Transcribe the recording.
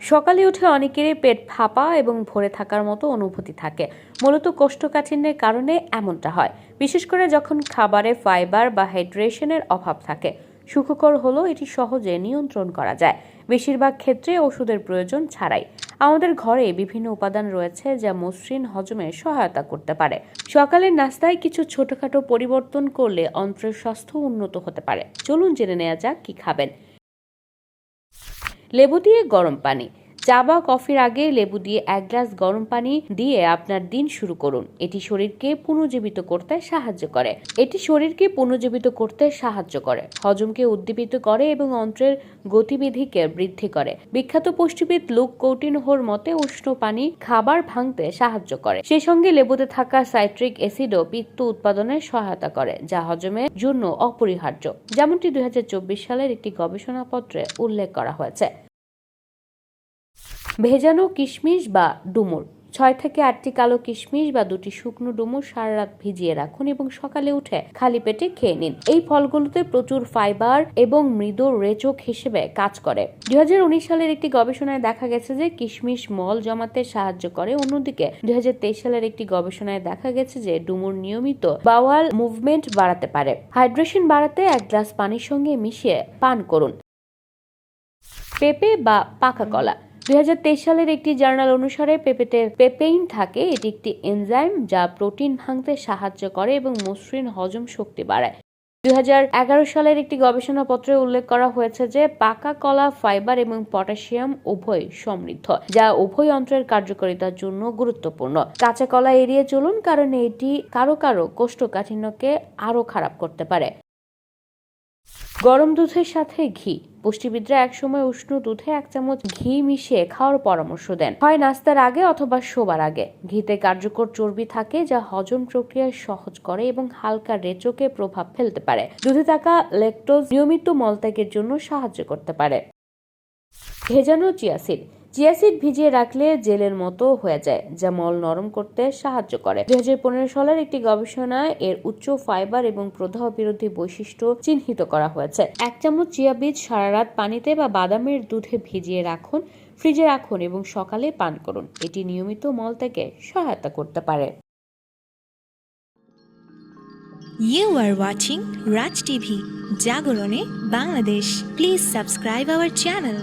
সকালে উঠে অনেকেরই পেট ফাঁপা এবং ভরে থাকার মতো অনুভূতি থাকে। মূলত কোষ্ঠকাঠিন্যের কারণে এমনটা হয়। বিশেষ করে যখন খাবারে ফাইবার বা হাইড্রেশনের অভাব থাকে। সুখকর হলো এটি সহজে নিয়ন্ত্রণ করা যায়। বেশিরভাগ ক্ষেত্রে ওষুধের প্রয়োজন ছাড়াই। আমাদের ঘরে বিভিন্ন উপাদান রয়েছে যা মসৃণ হজমে সহায়তা করতে পারে। সকালের নাস্তায় কিছু ছোটখাটো পরিবর্তন করলে অন্ত্রের স্বাস্থ্য উন্নত হতে পারে। চলুন জেনে নেওয়া যাক কি খাবেন। লেবু দিয়ে গরম পানি। চা বা কফির আগে লেবু দিয়ে এক গ্লাস গরম পানি দিয়ে আপনার দিন শুরু করুন। এটি শরীরকে পুনর্জীবিত করতে সাহায্য করে। এটি শরীরকে পুনর্জীবিত করতে সাহায্য করে। হজমকে উদ্দীপিত করে এবং অন্ত্রের গতিবিধিকে বৃদ্ধি করে। বিখ্যাত পুষ্টিবিদ লুক কৌটিনহোর মতে উষ্ণ পানি খাবার ভাঙতে সাহায্য করে। সেই সঙ্গে লেবুতে থাকা সাইট্রিক অ্যাসিডও পিত্ত উৎপাদনে সহায়তা করে, যা হজমের জন্য অপরিহার্য। যেমনটি দুই হাজার চব্বিশ সালের একটি গবেষণাপত্রে উল্লেখ করা হয়েছে। ভেজানো কিশমিশ বা ডুমুর। ছয় থেকে আটটি কালো কিশমিশ বা দুটি শুকনো ডুমুর সারা রাত ভিজিয়ে রাখুন এবং সকালে উঠে খালি পেটে খেয়ে নিন। এই ফলগুলোতে প্রচুর ফাইবার এবং মৃদু রেচক হিসেবে কাজ করে। দুই সালের একটি গবেষণায় দেখা গেছে যে কিশমিশ মল জমাতে সাহায্য করে। অন্যদিকে দুই হাজার তেইশ সালের একটি গবেষণায় দেখা গেছে যে ডুমুর নিয়মিত বাওয়াল মুভমেন্ট বাড়াতে পারে। হাইড্রেশন বাড়াতে এক গ্লাস পানির সঙ্গে মিশিয়ে পান করুন। পেঁপে বা পাকা কলা। দুই হাজার তেইশ সালের একটি জার্নাল অনুসারে পেঁপেতে পেপেইন থাকে। এটি একটি এনজাইম যা প্রোটিন ভাঙতে সাহায্য করে এবং মসৃণ হজম শক্তি বাড়ায়। দুই হাজার এগারো সালের একটি গবেষণাপত্রে উল্লেখ করা হয়েছে যে পাকা কলা, ফাইবার এবং পটাশিয়াম উভয় সমৃদ্ধ, যা উভয় অন্ত্রের কার্যকারিতার জন্য গুরুত্বপূর্ণ। কাঁচা কলা এড়িয়ে চলুন, কারণ এটি কারও কারও কোষ্ঠকাঠিন্যকে আরও খারাপ করতে পারে। গরম দুধের সাথে ঘি। পুষ্টিবিদরা একসময় উষ্ণ দুধে এক চামচ ঘি মিশিয়ে খাওয়ার পরামর্শ দেন। হয় নাস্তার আগে অথবা শোবার আগে। ঘিতে কার্যকর চর্বি থাকে যা হজম প্রক্রিয়া সহজ করে এবং হালকা রেচকে প্রভাব ফেলতে পারে। দুধে থাকা লেকটোজ নিয়মিত মলত্যাগের জন্য সাহায্য করতে পারে। ভেজানো চিয়াসিড চিয়াসিড ভিজিয়ে রাখলে জেলের মতো হয়ে যায় যা মল নরম করতে সাহায্য করে দু হাজার পনেরো সালের একটি গবেষণায় এর উচ্চ ফাইবার এবং প্রদাহ বিরোধী বৈশিষ্ট্য চিহ্নিত করা হয়েছে এক চামচ চিয়া বীজ সারা রাত পানিতে বা বাদামের দুধে ভিজিয়ে রাখুন ফ্রিজে রাখুন এবং সকালে পান করুন এটি নিয়মিত মল থেকে সহায়তা করতে পারে You are watching Raj TV, Jagorone, Bangladesh. Please subscribe our channel.